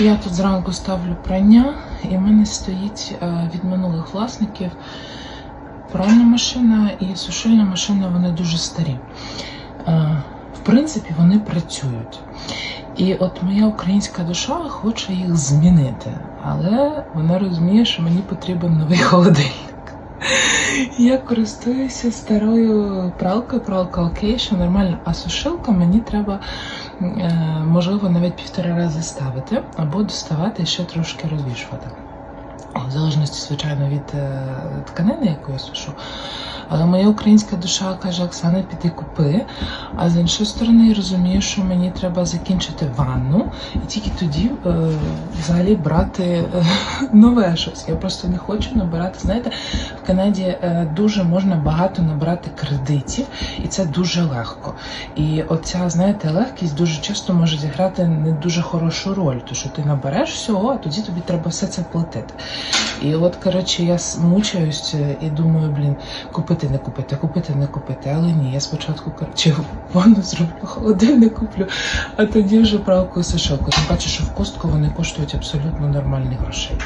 Я тут зранку ставлю прання, і в мене стоїть е, від минулих власників пральна машина і сушильна машина, вони дуже старі. Е, В принципі, вони працюють. І от моя українська душа хоче їх змінити, але вона розуміє, що мені потрібен новий холодильник. Я користуюся старою пралкою, пралка окей, що нормально, а сушилка мені треба, можливо, навіть півтора рази ставити або доставати ще трошки розвішувати. В залежності, звичайно, від е, тканини, яку я сушу. Але моя українська душа каже, Оксана, піди купи. А з іншої сторони, я розумію, що мені треба закінчити ванну і тільки тоді е, взагалі брати е, нове щось. Я просто не хочу набирати. Знаєте, в Канаді е, дуже можна багато набрати кредитів, і це дуже легко. І оця, знаєте, легкість дуже часто може зіграти не дуже хорошу роль, тому що ти набереш всього, а тоді тобі треба все це платити. І от, коротше, я мучаюсь е, і думаю, блін, купити, не купити, купити, не купити. Але ні, я спочатку чи ванну зроблю, холодильник куплю, а тоді вже правку сушилку. Тим паче, що в костку вони коштують абсолютно нормальні грошей.